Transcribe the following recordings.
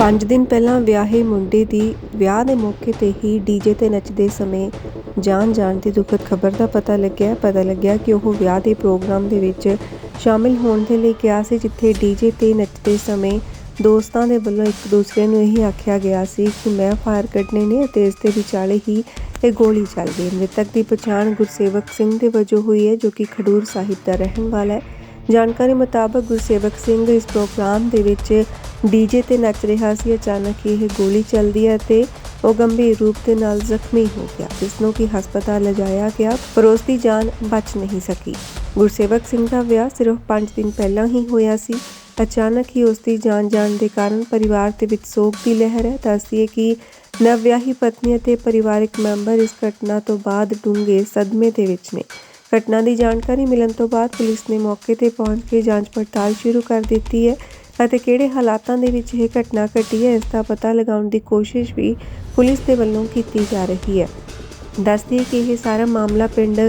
5 ਦਿਨ ਪਹਿਲਾਂ ਵਿਆਹੇ ਮੁੰਡੇ ਦੀ ਵਿਆਹ ਦੇ ਮੌਕੇ ਤੇ ਹੀ ਡੀਜੇ ਤੇ ਨੱਚਦੇ ਸਮੇਂ ਜਾਨ ਜਾਣ ਦੀ ਦੁਖਦ ਖਬਰ ਦਾ ਪਤਾ ਲੱਗਿਆ। ਪਤਾ ਲੱਗਿਆ ਕਿ ਉਹ ਵਿਆਹ ਦੇ ਪ੍ਰੋਗਰਾਮ ਦੇ ਵਿੱਚ ਸ਼ਾਮਿਲ ਹੋਣ ਦੇ ਲਈ ਗਿਆ ਸੀ, ਜਿੱਥੇ ਡੀਜੇ ਤੇ ਨੱਚਦੇ ਸਮੇਂ ਦੋਸਤਾਂ ਦੇ ਵੱਲੋਂ ਇੱਕ ਦੂਸਰੇ ਨੂੰ ਇਹ ਆਖਿਆ ਗਿਆ ਸੀ ਕਿ ਮੈਂ ਫਾਇਰ ਕੱਢਣੇ ਨੇ ਅਤੇ ਇਸ ਦੇ ਵਿਚਾਲੇ ਹੀ ਇਹ ਗੋਲੀ ਚੱਲ ਗਈ। ਮ੍ਰਿਤਕ ਦੀ ਪਛਾਣ ਗੁਰਸੇਵਕ ਸਿੰਘ ਦੇ ਵਜੋਂ ਹੋਈ ਹੈ, ਜੋ ਕਿ ਖਡੂਰ ਸਾਹਿਬ ਦਾ ਰਹਿਣ ਵਾਲਾ ਹੈ। ਜਾਣਕਾਰੀ ਮੁਤਾਬਕ ਗੁਰਸੇਵਕ ਸਿੰਘ ਇਸ ਪ੍ਰੋਗਰਾਮ ਦੇ ਵਿੱਚ ਡੀਜੇ ਤੇ ਨੱਚ ਰਿਹਾ ਸੀ। ਅਚਾਨਕ ਇਹ ਗੋਲੀ ਚੱਲਦੀ ਹੈ ਤੇ ਉਹ ਗੰਭੀਰ ਰੂਪ ਦੇ ਨਾਲ ਜ਼ਖਮੀ ਹੋ ਗਿਆ ਜਿਸ ਨੂੰ ਕਿ ਹਸਪਤਾਲ ਲਿਜਾਇਆ ਗਿਆ। ਪਰ ਉਸ ਦੀ ਜਾਨ ਬਚ ਨਹੀਂ ਸਕੀ। ਗੁਰਸੇਵਕ ਸਿੰਘ ਦਾ ਵਿਆਹ ਸਿਰਫ 5 ਦਿਨ ਪਹਿਲਾਂ ਹੀ ਹੋਇਆ ਸੀ। ਅਚਾਨਕ ਹੀ ਉਸ ਦੀ ਜਾਨ ਜਾਣ ਦੇ ਕਾਰਨ ਪਰਿਵਾਰ ਦੇ ਵਿੱਚ ਸੋਗ ਦੀ ਲਹਿਰ ਹੈ। ਦੱਸਦੀਏ ਕਿ ਨਵਵਿਆਹੀ ਪਤਨੀ ਅਤੇ ਪਰਿਵਾਰਕ ਮੈਂਬਰ ਇਸ ਘਟਨਾ ਤੋਂ ਬਾਅਦ ਡੂੰਘੇ ਸਦਮੇ ਦੇ ਵਿੱਚ ਨੇ। ਘਟਨਾ ਦੀ ਜਾਣਕਾਰੀ ਮਿਲਣ ਤੋਂ ਬਾਅਦ ਪੁਲਿਸ ਨੇ ਮੌਕੇ ਤੇ ਪਹੁੰਚ ਕੇ ਜਾਂਚ ਪੜਤਾਲ ਸ਼ੁਰੂ ਕਰ ਦਿੱਤੀ ਹੈ। ਅਤੇ ਕਿਹੜੇ ਹਾਲਾਤਾਂ ਦੇ ਵਿੱਚ ਇਹ ਘਟਨਾ ਘਟੀ ਹੈ, ਇਸ ਦਾ ਪਤਾ ਲਗਾਉਣ ਦੀ ਕੋਸ਼ਿਸ਼ ਵੀ ਪੁਲਿਸ ਦੇ ਵੱਲੋਂ ਕੀਤੀ ਜਾ ਰਹੀ ਹੈ। ਦੱਸਦੀ ਕਿ ਇਹ ਸਾਰਾ ਮਾਮਲਾ ਪਿੰਡ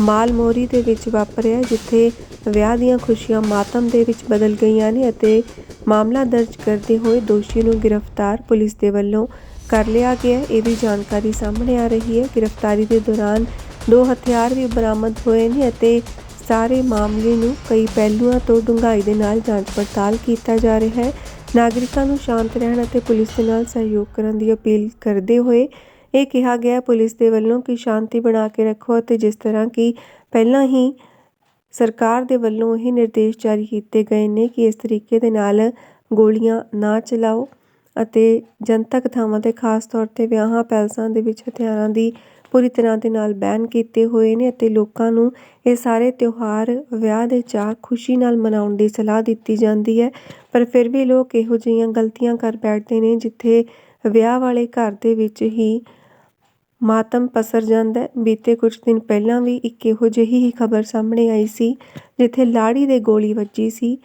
ਮਾਲਮੋਰੀ ਦੇ ਵਿੱਚ ਵਾਪਰਿਆ, ਜਿੱਥੇ ਵਿਆਹ ਦੀਆਂ ਖੁਸ਼ੀਆਂ ਮਾਤਮ ਦੇ ਵਿੱਚ ਬਦਲ ਗਈਆਂ ਨੇ ਅਤੇ ਮਾਮਲਾ ਦਰਜ ਕਰਦੇ ਹੋਏ ਦੋਸ਼ੀ ਨੂੰ ਗ੍ਰਿਫਤਾਰ ਪੁਲਿਸ ਦੇ ਵੱਲੋਂ ਕਰ ਲਿਆ ਗਿਆ ਇਹ ਵੀ ਜਾਣਕਾਰੀ ਸਾਹਮਣੇ ਆ ਰਹੀ ਹੈ। ਗ੍ਰਿਫਤਾਰੀ ਦੇ ਦੌਰਾਨ ਦੋ ਹਥਿਆਰ ਵੀ ਬਰਾਮਦ ਹੋਏ ਨੇ ਅਤੇ ਸਾਰੇ ਮਾਮਲੇ ਨੂੰ ਕਈ ਪਹਿਲੂਆਂ ਤੋਂ ਡੂੰਘਾਈ ਦੇ ਨਾਲ ਜਾਂਚ ਪੜਤਾਲ ਕੀਤਾ ਜਾ ਰਿਹਾ ਹੈ। ਨਾਗਰਿਕਾਂ ਨੂੰ ਸ਼ਾਂਤ ਰਹਿਣ ਅਤੇ ਪੁਲਿਸ ਦੇ ਨਾਲ ਸਹਿਯੋਗ ਕਰਨ ਦੀ ਅਪੀਲ ਕਰਦੇ ਹੋਏ ਇਹ ਕਿਹਾ ਗਿਆ, ਪੁਲਿਸ ਦੇ ਵੱਲੋਂ ਕਿ ਸ਼ਾਂਤੀ ਬਣਾ ਕੇ ਰੱਖੋ ਅਤੇ ਜਿਸ ਤਰ੍ਹਾਂ ਕਿ ਪਹਿਲਾਂ ਹੀ ਸਰਕਾਰ ਦੇ ਵੱਲੋਂ ਇਹ ਨਿਰਦੇਸ਼ ਜਾਰੀ ਕੀਤੇ ਗਏ ਨੇ ਕਿ ਇਸ ਤਰੀਕੇ ਦੇ ਨਾਲ ਗੋਲੀਆਂ ਨਾ ਚਲਾਓ। ਅਤੇ ਜਨਤਕ ਥਾਵਾਂ ਤੇ ਖਾਸ ਤੌਰ ਤੇ ਵਿਆਹਾਂ, ਪੈਲਸਾਂ ਦੇ ਵਿੱਚ ਹਥਿਆਰਾਂ ਦੀ ਪੂਰੀ ਤਰ੍ਹਾਂ ਦੇ ਨਾਲ ਬੈਨ ਕੀਤੇ ਹੋਏ ਨੇ ਅਤੇ ਲੋਕਾਂ ਨੂੰ ਇਹ ਸਾਰੇ ਤਿਉਹਾਰ ਵਿਆਹ ਦੇ ਚਾਅ, ਖੁਸ਼ੀ ਨਾਲ ਮਨਾਉਣ ਦੀ ਸਲਾਹ ਦਿੱਤੀ ਜਾਂਦੀ ਹੈ। ਪਰ ਫਿਰ ਵੀ ਲੋਕ ਇਹੋ ਜਿਹੀਆਂ ਗਲਤੀਆਂ ਕਰ ਬੈਠਦੇ ਨੇ ਜਿੱਥੇ ਵਿਆਹ ਵਾਲੇ ਘਰ ਦੇ ਵਿੱਚ ਹੀ ਮਾਤਮ ਪਸਰ ਜਾਂਦਾ ਬੀਤੇ ਕੁਝ ਦਿਨ ਪਹਿਲਾਂ ਵੀ ਇੱਕ ਇਹੋ ਜਿਹੀ ਹੀ ਖਬਰ ਸਾਹਮਣੇ ਆਈ ਸੀ, ਜਿੱਥੇ ਲਾੜੀ ਦੇ ਗੋਲੀ ਵੱਜੀ ਸੀ।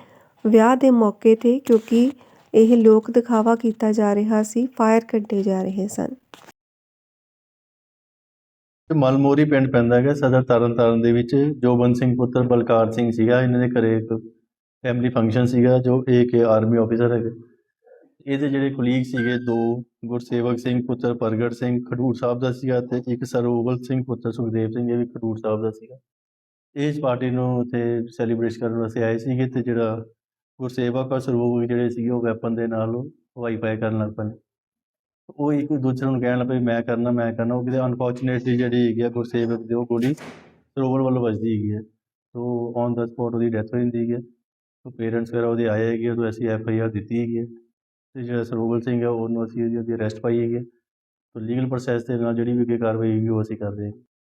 ਵਿਆਹ ਦੇ ਮੌਕੇ ਤੇ ਕਿਉਂਕਿ ਇਹ ਲੋਕ ਦਿਖਾਵਾ ਕੀਤਾ ਜਾ ਰਿਹਾ ਸੀ, ਫਾਇਰ ਕੱਢੇ ਜਾ ਰਹੇ ਸਨ। ਮਲਮੋਰੀ ਪਿੰਡ ਪੈਂਦਾ ਹੈਗਾ, ਸਦਰ ਤਰਨਤਾਰਨ ਦੇ ਵਿੱਚ, ਜੋਬਨ ਸਿੰਘ ਪੁੱਤਰ ਬਲਕਾਰ ਸਿੰਘ ਸੀਗਾ, ਇਹਨਾਂ ਦੇ ਘਰੇ ਇੱਕ ਫੈਮਿਲੀ ਫੰਕਸ਼ਨ ਸੀਗਾ, ਜੋ ਇੱਕ ਆਰਮੀ ਆਫੀਸਰ ਹੈਗੇ। ਇਹਦੇ ਜਿਹੜੇ ਕੁਲੀਗ ਸੀਗੇ ਦੋ, ਗੁਰਸੇਵਕ ਸਿੰਘ ਪੁੱਤਰ ਪ੍ਰਗਟ ਸਿੰਘ, ਖਡੂਰ ਸਾਹਿਬ ਦਾ ਸੀਗਾ ਤੇ ਇੱਕ ਸਰੋਵਲ ਸਿੰਘ ਪੁੱਤਰ ਸੁਖਦੇਵ ਸਿੰਘ, ਇਹ ਵੀ ਖਡੂਰ ਸਾਹਿਬ ਦਾ ਸੀਗਾ। ਇਸ ਪਾਰਟੀ ਨੂੰ ਉੱਥੇ ਸੈਲੀਬ੍ਰੇਟ ਕਰਨ ਵਾਸਤੇ ਆਏ ਸੀਗੇ ਤੇ ਜਿਹੜਾ ਗੁਰਸੇਵਕ ਔਰ ਸਰੋਵਲ ਜਿਹੜੇ ਸੀਗੇ ਉਹ ਵੈਪਨ ਦੇ ਨਾਲ ਵਾਈਫਾਈ ਕਰਨ ਲੱਗ ਪਏ। ਉਹ ਇੱਕ ਦੂਜੇ ਨੂੰ ਕਹਿਣ ਲੱਗ ਪਏ ਮੈਂ ਕਰਨਾ ਮੈਂ ਕਰਨਾ। ਉਹ ਕਿਤੇ ਅਨਫੋਰਚੂਨੇਟਲੀ ਜਿਹੜੀ ਹੈਗੀ ਆ ਗੁਰਸੇਵਕ ਦੀ ਉਹ ਗੋਲੀ ਸਰੋਵਰ ਵੱਲੋਂ ਵੱਜਦੀ ਹੈਗੀ ਹੈ ਤੋ ਔਨ ਦਾ ਸਪੌਟ ਉਹਦੀ ਡੈਥ ਹੋ ਜਾਂਦੀ ਹੈਗੀ ਹੈ ਤੋ ਪੇਰੈਂਟਸ ਵਗੈਰਾ ਉਹਦੇ ਆਏ ਹੈਗੇ ਆ, ਅਸੀਂ ਐਫ ਆਈ ਆਰ ਦਿੱਤੀ ਹੈਗੀ ਹੈ ਤੇ ਜਿਹੜਾ ਸਰੋਵਰ ਸਿੰਘ ਹੈ ਉਹਨੂੰ ਅਸੀਂ ਉਹਦੀ ਅਰੈਸਟ ਪਾਈ ਹੈਗੀ ਹੈ ਲੀਗਲ ਪ੍ਰੋਸੈਸ ਦੇ ਨਾਲ ਜਿਹੜੀ ਵੀ ਅੱਗੇ ਕਾਰਵਾਈ ਹੈਗੀ ਉਹ ਅਸੀਂ ਕਰਦੇ ਹਾਂ।